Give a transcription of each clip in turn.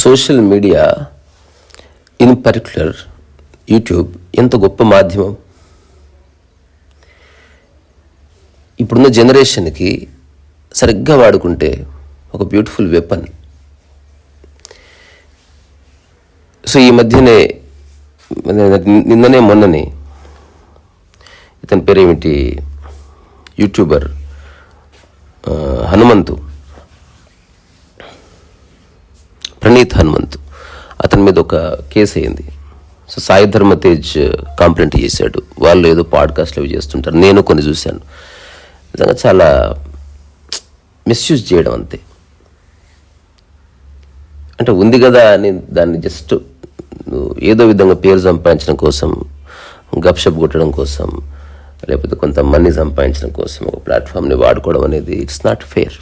Social media in particular YouTube ఎంత గొప్ప మాధ్యమం. ఇప్పుడున్న జనరేషన్కి సరిగ్గా వాడుకుంటే ఒక బ్యూటిఫుల్ వెపన్ సో ఈ మధ్యనే నిన్ననే మొన్ననే ఇతని పేరు ఏమిటి యూట్యూబర్ హనుమంతు. ప్రణీత్ హనుమంతు. అతని మీద ఒక కేసు అయింది. సో సాయి ధర్మతేజ్ కంప్లైంట్ చేశాడు. వాళ్ళు ఏదో పాడ్కాస్ట్లు అవి చేస్తుంటారు. నేను కొన్ని చూశాను. నిజంగా చాలా మిస్యూజ్ చేయడం అంతే. అంటే ఉంది కదా అని దాన్ని జస్ట్ ఏదో విధంగా పేరు సంపాదించడం కోసం గప్షప్ కొట్టడం కోసం లేకపోతే కొంత మనీ సంపాదించడం కోసం ఒక ప్లాట్ఫామ్ని వాడుకోవడం అనేది ఇట్స్ నాట్ ఫేర్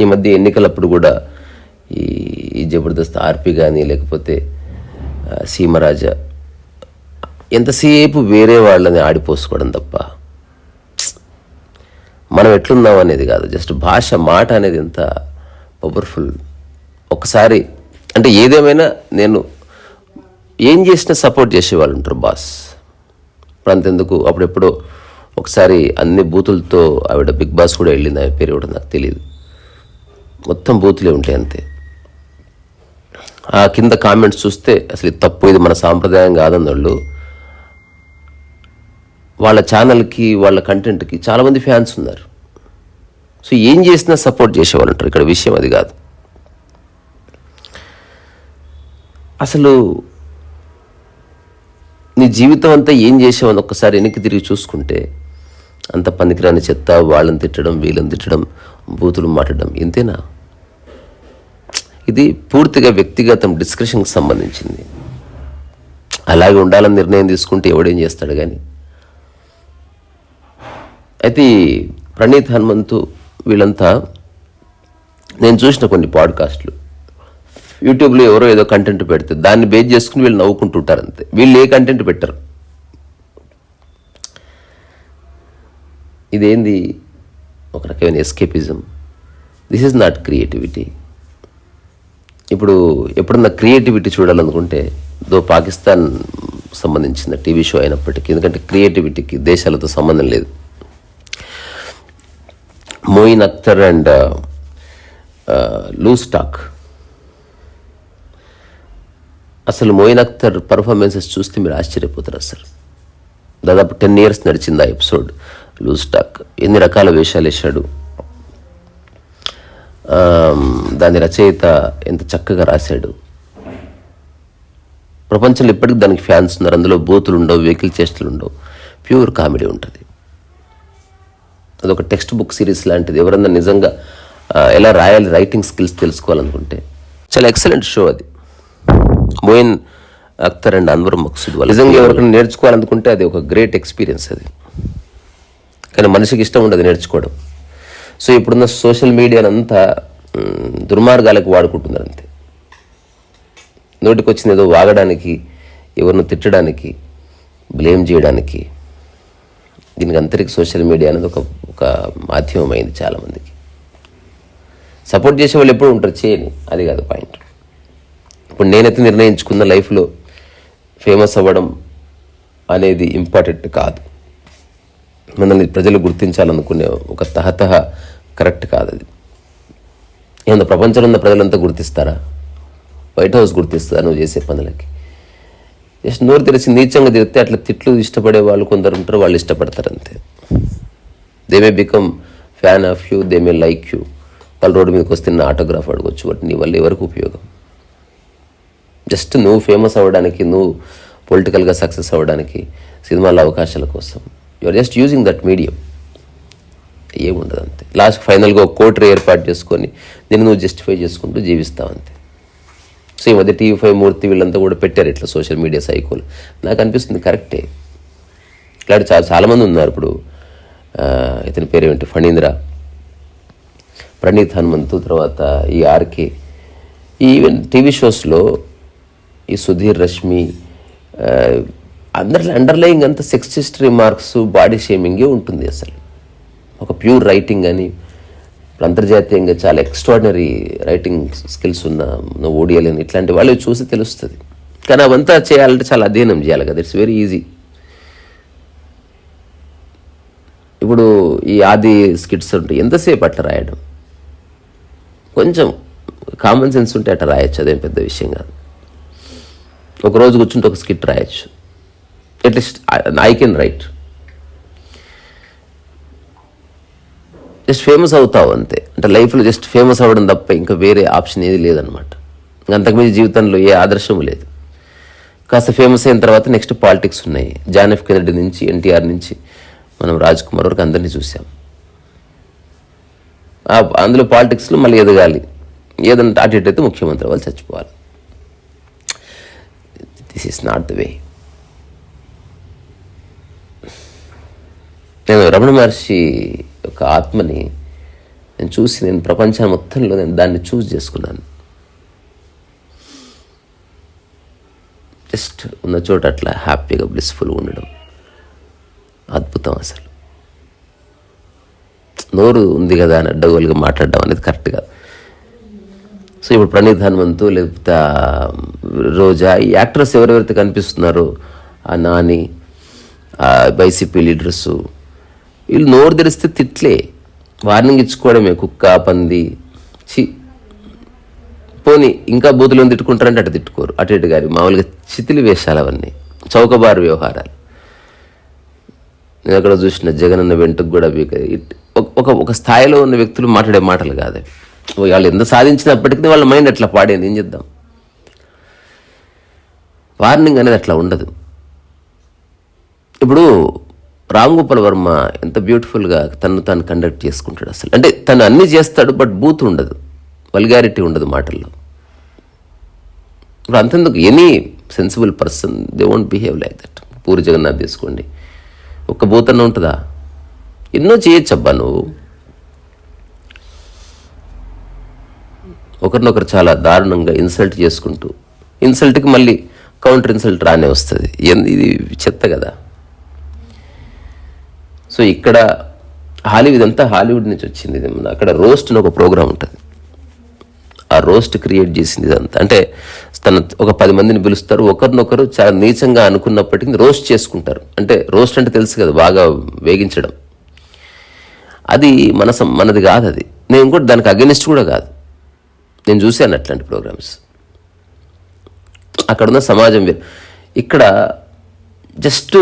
ఈ మధ్య ఎన్నికలప్పుడు కూడా ఈ ఈ జబర్దస్త్ ఆర్పి కానీ లేకపోతే సీమరాజా ఎంతసేపు వేరే వాళ్ళని ఆడిపోసుకోవడం తప్ప మనం ఎట్లున్నాం అనేది కాదు. జస్ట్ భాష మాట అనేది ఎంత పవర్ఫుల్ ఒకసారి అంటే ఏదేమైనా నేను ఏం చేసినా సపోర్ట్ చేసేవాళ్ళు ఉంటారు బాస్ ఇప్పుడు అంతెందుకు అప్పుడెప్పుడో ఒకసారి అన్ని బూతులతో ఆవిడ బిగ్ బాస్ కూడా వెళ్ళింది ఆమె పేరు కూడా నాకు తెలియదు మొత్తం బూతులే ఉంటాయి అంతే. ఆ కింద కామెంట్స్ చూస్తే అసలు ఇది తప్పు ఇది మన సాంప్రదాయం కాదన్న వాళ్ళు. వాళ్ళ ఛానల్కి వాళ్ళ కంటెంట్కి చాలామంది ఫ్యాన్స్ ఉన్నారు. సో ఏం చేసినా సపోర్ట్ చేసేవాళ్ళు ఉంటారు. ఇక్కడ విషయం అది కాదు. అసలు నీ జీవితం అంతా ఏం చేసావని ఒక్కసారి వెనక్కి తిరిగి చూసుకుంటే అంత పనికిరాని చెత్త వాళ్ళని తిట్టడం వీళ్ళని తిట్టడం బూతులు మాట్లాడడం ఇంతేనా? ఇది పూర్తిగా వ్యక్తిగతం డిస్కషన్కి సంబంధించింది. అలాగే ఉండాలని నిర్ణయం తీసుకుంటే ఎవడేం చేస్తాడు కానీ. అయితే ప్రణీత్ హనుమంతు వీళ్ళంతా నేను చూసిన కొన్ని పాడ్కాస్ట్లు. యూట్యూబ్లో ఎవరో ఏదో కంటెంట్ పెడితే దాన్ని బేస్ చేసుకుని వీళ్ళు నవ్వుకుంటుంటారు అంతే వీళ్ళు ఏ కంటెంట్ పెట్టరు. ఇదేంది? ఒక రకమైన escapism this is not creativity ఇప్పుడు ఎప్పుడన్నా క్రియేటివిటీ చూడాలనుకుంటే దో పాకిస్తాన్ సంబంధించిన టీవీ షో అయినప్పటికీ ఎందుకంటే క్రియేటివిటీకి దేశాలతో సంబంధం లేదు. Moin Akhtar and loose talk అసలు మోయిన్ అఖ్తర్ పర్ఫార్మెన్సెస్ చూస్తే మీరు ఆశ్చర్యపోతారు అసలు. దాదాపు టెన్ ఇయర్స్ నడిచింది ఆ ఎపిసోడ్ లూజ్ టాక్. ఎన్ని రకాల వేషాలు వేశాడు. దాని రచయిత ఎంత చక్కగా రాశాడు. ప్రపంచంలో ఇప్పటికి దానికి ఫ్యాన్స్ ఉన్నారు. అందులో బూతులు ఉండవు వెహికల్ చేష్టలు ఉండవు. ప్యూర్ కామెడీ ఉంటుంది. అదొక టెక్స్ట్ బుక్ సిరీస్ లాంటిది. ఎవరన్నా నిజంగా ఎలా రాయాలి రైటింగ్ స్కిల్స్ తెలుసుకోవాలనుకుంటే. చాలా ఎక్సలెంట్ షో అది. మోయిన్ అఖ్తర్ అండ్ అన్వర్ మక్సూద్ వాళ్ళు నిజంగా ఎవరికైనా నేర్చుకోవాలనుకుంటే అది ఒక గ్రేట్ ఎక్స్పీరియన్స్ అది. కానీ మనిషికి ఇష్టం ఉండదు నేర్చుకోవడం. సో ఇప్పుడున్న సోషల్ మీడియాని అంతా మ్, దుర్మార్గాలకు వాడుకుంటున్నారు అంతే. నోటికి వచ్చింది ఏదో వాగడానికి ఎవరిని తిట్టడానికి బ్లేమ్ చేయడానికి. దీనికి అంతరికి సోషల్ మీడియా అనేది ఒక ఒక మాధ్యమం అయింది చాలామందికి. సపోర్ట్ చేసే వాళ్ళు ఎప్పుడు ఉంటారు చేయని. అది కాదు పాయింట్. ఇప్పుడు నేనైతే నిర్ణయించుకున్న లైఫ్లో ఫేమస్ అవ్వడం అనేది ఇంపార్టెంట్ కాదు. మనల్ని ప్రజలు గుర్తించాలనుకునే ఒక తహతహ కరెక్ట్ కాదు అది. ఏమన్నా ప్రపంచంలో ఉన్న ప్రజలంతా గుర్తిస్తారా? వైట్ హౌస్ గుర్తిస్తుందా నువ్వు చేసే పనులకి? జస్ట్ నోరు తెరిచి నీచంగా తిరిగితే అట్లా తిట్లు ఇష్టపడే వాళ్ళు కొందరు ఉంటారు వాళ్ళు ఇష్టపడతారు అంతే. They may become fan of you they may like you వాళ్ళు రోడ్డు మీదకి వస్తే నా ఆటోగ్రాఫ్ అడగొచ్చు బట్ నీ వల్ల ఎవరికి ఉపయోగం? జస్ట్ నువ్వు ఫేమస్ అవ్వడానికి నువ్వు పొలిటికల్గా సక్సెస్ అవ్వడానికి సినిమాల అవకాశాల కోసం. You are just using that medium ఏముండదు అంతే లాస్ట్ ఫైనల్గా ఒక కోటరీ ఏర్పాటు చేసుకొని దీన్ని నువ్వు జస్టిఫై చేసుకుంటూ జీవిస్తావు అంతే. సో ఈ మధ్య టీవీ ఫైవ్ మూర్తి వీళ్ళంతా కూడా పెట్టారు ఇట్లా సోషల్ మీడియా సైకోలు నాకు అనిపిస్తుంది కరెక్టే ఇట్లాంటి చాలా చాలామంది ఉన్నారు ఇప్పుడు. ఇతని పేరు ఏమిటి? ఫణీంద్ర. ప్రణీత్ హనుమంతు తర్వాత ఈ ఆర్కే. ఈవెన్ టీవీ షోస్లో ఈ సుధీర్ రష్మి అందరి అందరిలో అండర్లయింగ్ అంతా సెక్సిస్ట్ రిమార్క్స్ బాడీ షేమింగే ఉంటుంది అసలు. ఒక ప్యూర్ రైటింగ్ అని ఇప్పుడు అంతర్జాతీయంగా చాలా ఎక్స్ట్రాడినరీ రైటింగ్ స్కిల్స్ ఉన్న ఓడియల్ ఇట్లాంటి వాళ్ళు చూసి తెలుస్తుంది. కానీ అవంతా చేయాలంటే చాలా అధ్యయనం చేయాలి కదా. ఇట్స్ వెరీ ఈజీ ఇప్పుడు ఈ ఆది స్కిట్స్ ఉంటాయి. ఎంతసేపు అట్లా రాయడం? కొంచెం కామన్ సెన్స్ ఉంటే అట్లా రాయొచ్చు. అదేం పెద్ద విషయం కాదు. ఒక రోజు కూర్చుంటే ఒక స్కిట్ రాయొచ్చు. At least I can write just famous అవుతావు అంతే. అంటే లైఫ్లో జస్ట్ ఫేమస్ అవ్వడం తప్ప ఇంకా వేరే ఆప్షన్ ఏది లేదనమాట అంతకుమించి జీవితంలో ఏ ఆదర్శం లేదు. కాస్త ఫేమస్ అయిన తర్వాత నెక్స్ట్ పాలిటిక్స్ ఉన్నాయి. జాన్ ఎఫ్ నుంచి ఎన్టీఆర్ నుంచి మనం రాజ్ కుమార్ వరకు అందరినీ చూసాం అందులో పాలిటిక్స్లో మళ్ళీ ఎదగాలి. ఏదంటే అటు ఇటు అయితే ముఖ్యమంత్రి వాళ్ళు చచ్చిపోవాలి. This is not the way నేను రమణ మహర్షి యొక్క ఆత్మని నేను చూసి నేను ప్రపంచం మొత్తంలో నేను దాన్ని చూస్ చేసుకున్నాను. జస్ట్ ఉన్న చోట అట్లా హ్యాపీగా బ్లిస్ఫుల్గా ఉండడం. అద్భుతం అసలు. నోరు ఉంది కదా అని అడ్డగోలుగా మాట్లాడడం అనేది కరెక్ట్ కాదు. సో ఇప్పుడు ప్రణీత్ హనుమంతు లేకపోతే రోజా ఈ యాక్టర్స్ ఎవరెవరైతే కనిపిస్తున్నారో ఆ నాని వైసీపీ లీడర్స్ వీళ్ళు నోరు తెరిస్తే తిట్లే. వార్నింగ్ ఇచ్చుకోవడమే కుక్క పంది చి పోనీ ఇంకా బూతులను తిట్టుకుంటారంటే అటు తిట్టుకోరు. అటు ఇటు గారి మామూలుగా చితిలి వేషాలు అవన్నీ. చౌకబారు వ్యవహారాలు. నేను అక్కడ చూసిన జగనన్న వెంటకు కూడా ఒక- ఒక ఒక స్థాయిలో ఉన్న వ్యక్తులు మాట్లాడే మాటలు కాదు అవి. వాళ్ళు ఎంత సాధించినప్పటికీ వాళ్ళ మైండ్ అట్లా పాడేది. ఏం చేద్దాం? వార్నింగ్ అనేది అట్లా ఉండదు. ఇప్పుడు రామ్ గోపాల్ వర్మ ఎంత బ్యూటిఫుల్గా తను తాను కండక్ట్ చేసుకుంటాడు అసలు. అంటే తను అన్నీ చేస్తాడు బట్ బూత్ ఉండదు. వల్గారిటీ ఉండదు మాటల్లో. ఇప్పుడు అంతెందుకు? Any sensible person they won't behave like that Puri Jagannadh తీసుకోండి. ఒక్క బూతన్న ఉంటుందా? ఎన్నో చేయొచ్చబ్బా నువ్వు. ఒకరినొకరు చాలా దారుణంగా ఇన్సల్ట్ చేసుకుంటూ ఇన్సల్ట్కి మళ్ళీ కౌంటర్ ఇన్సల్ట్ రానే వస్తుంది. ఇది చెత్త కదా. సో ఇక్కడ హాలీవుడ్ అంతా హాలీవుడ్ నుంచి వచ్చింది. ఇది మన అక్కడ రోస్ట్ అని ఒక ప్రోగ్రామ్ ఉంటుంది. ఆ రోస్ట్ క్రియేట్ చేసింది ఇదంతా. అంటే తన ఒక పది మందిని పిలుస్తారు. ఒకరినొకరు చాలా నీచంగా అనుకున్నప్పటికీ రోస్ట్ చేసుకుంటారు. అంటే రోస్ట్ అంటే తెలుసు కదా బాగా వేగించడం. అది మన మనది కాదు అది. నేను కూడా దానికి అగెనిస్ట్ కూడా కాదు. నేను చూశాను అట్లాంటి ప్రోగ్రామ్స్. అక్కడున్న సమాజం వేరు. ఇక్కడ జస్ట్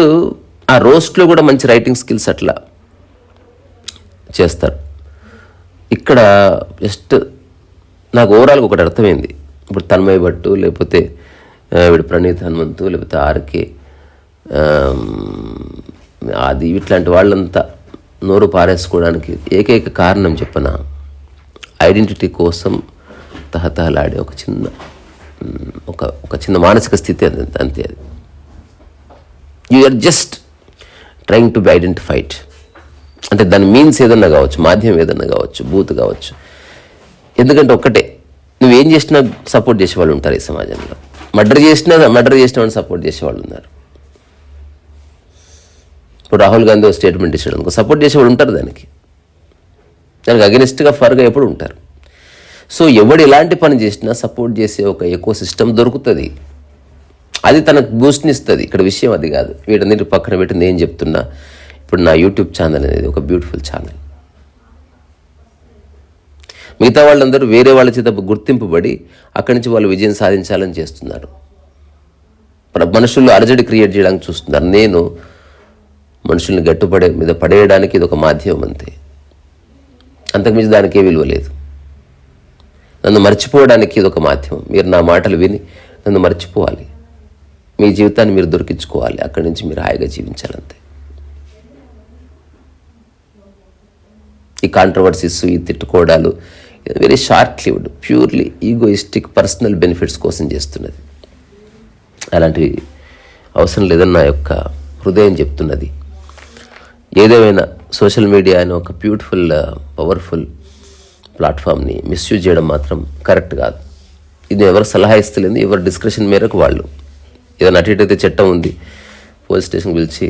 ఆ రోస్ట్లో కూడా మంచి రైటింగ్ స్కిల్స్ అట్లా చేస్తారు. ఇక్కడ జస్ట్ నాకు ఓవరాల్గా ఒకటి అర్థమైంది. ఇప్పుడు తన్మయ్ భట్టు లేకపోతే వీడు ప్రణీత్ హనుమంతు లేకపోతే ఆర్కే అది ఇట్లాంటి వాళ్ళంతా నోరు పారేసుకోవడానికి ఏకైక కారణం చెప్పన? ఐడెంటిటీ కోసం తహతహలాడే ఒక చిన్న ఒక ఒక చిన్న మానసిక స్థితి అది అంతే అది. You are just trying to be identified అంటే దాని మీన్స్ ఏదన్నా కావచ్చు మాధ్యమం ఏదన్నా కావచ్చు బూత్ కావచ్చు ఎందుకంటే ఒక్కటే. నువ్వేం చేసినా సపోర్ట్ చేసేవాళ్ళు ఉంటారు ఈ సమాజంలో. మర్డర్ చేసినా మర్డర్ చేసిన వాళ్ళని సపోర్ట్ చేసేవాళ్ళు ఉన్నారు. ఇప్పుడు రాహుల్ గాంధీ ఒక స్టేట్మెంట్ ఇచ్చాడు అనుకో సపోర్ట్ చేసేవాళ్ళు ఉంటారు దానికి. దానికి అగెనిస్ట్గా ఫర్గా ఎప్పుడు ఉంటారు. సో ఎవడు ఎలాంటి పని చేసినా సపోర్ట్ చేసే ఒక ఎకో సిస్టమ్ దొరుకుతుంది. అది తనకు బూస్ట్ని ఇస్తుంది. ఇక్కడ విషయం అది కాదు. వీటన్నిటి పక్కన పెట్టి నేను చెప్తున్నా. ఇప్పుడు నా యూట్యూబ్ ఛానల్ అనేది ఒక బ్యూటిఫుల్ ఛానల్ మిగతా వాళ్ళందరూ వేరే వాళ్ళ చేత గుర్తింపబడి అక్కడి నుంచి వాళ్ళు విజయం సాధించాలని చేస్తున్నారు. మనుషుల్లో అలజడి క్రియేట్ చేయడానికి చూస్తున్నారు. నేను మనుషుల్ని గట్టుపడే మీద పడేయడానికి ఇది ఒక మాధ్యమం అంతే. అంతకుమించి దానికి ఏ విలువ లేదు. నన్ను మర్చిపోవడానికి ఇది ఒక మాధ్యమం. మీరు నా మాటలు విని నన్ను మర్చిపోవాలి. మీ జీవితాన్ని మీరు దొరికించుకోవాలి. అక్కడి నుంచి మీరు హాయిగా జీవించాలంతే. ఈ కాంట్రవర్సీస్ ఈ తిట్టుకోవడాలు very short lived purely egoistic personal benefits కోసం చేస్తున్నది. అలాంటివి అవసరం లేదని నా యొక్క హృదయం చెప్తున్నది. ఏదేమైనా సోషల్ మీడియా అనే ఒక బ్యూటిఫుల్ పవర్ఫుల్ uh, ప్లాట్ఫామ్ని మిస్యూజ్ చేయడం మాత్రం కరెక్ట్ కాదు. ఇది ఎవరు సలహా ఇస్తలేదు ఎవరి డిస్క్రిప్షన్ మేరకు వాళ్ళు. ఏదైనా అటు ఇటు అయితే చట్టం ఉంది. పోలీస్ స్టేషన్కి పిలిచి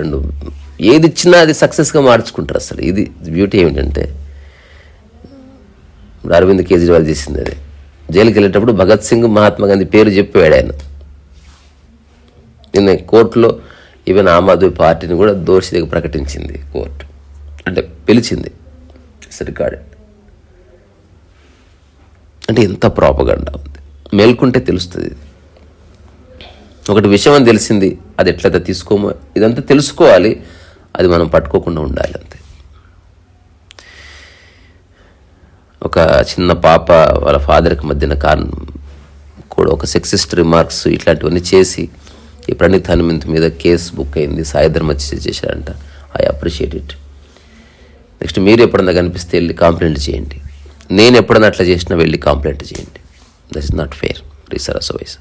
రెండు ఏది ఇచ్చినా అది సక్సెస్గా మార్చుకుంటారు అసలు. ఇది బ్యూటీ ఏమిటంటే ఇప్పుడు అరవింద్ కేజ్రీవాల్ చేసింది అది. జైలుకి వెళ్ళేటప్పుడు భగత్ సింగ్ మహాత్మా గాంధీ పేరు చెప్పాడు ఆయన. నిన్న కోర్టులో ఈవెన్ ఆమ్ ఆద్మీ పార్టీని కూడా దోషిగా ప్రకటించింది కోర్టు. అంటే పిలిచింది. ఇట్స్ రికార్డెడ్ అంటే ఎంత ప్రాపగండా ఉంది. మేల్కుంటే తెలుస్తుంది ఇది. ఒకటి విషయం అని తెలిసింది అది ఎట్లా తీసుకోమో ఇదంతా తెలుసుకోవాలి అది మనం పట్టుకోకుండా ఉండాలి అంతే. ఒక చిన్న పాప వాళ్ళ ఫాదర్కి మధ్యన కారణం కూడా ఒక సెక్సిస్ట్ రిమార్క్స్ ఇట్లాంటివన్నీ చేసి ఈ ప్రణీత్ హనుమంత్ మీద కేసు బుక్ అయింది సాయిధర్మ చేశారంట ఐ అప్రిషియేట్ ఇట్ నెక్స్ట్ మీరు ఎప్పుడన్నా కనిపిస్తే వెళ్ళి కాంప్లైంట్ చేయండి. నేను ఎప్పుడన్నా అట్లా చేసినా వెళ్ళి కాంప్లైంట్ చేయండి. దట్ ఇస్ నాట్ ఫేర్ రీసర్ అసోవైస్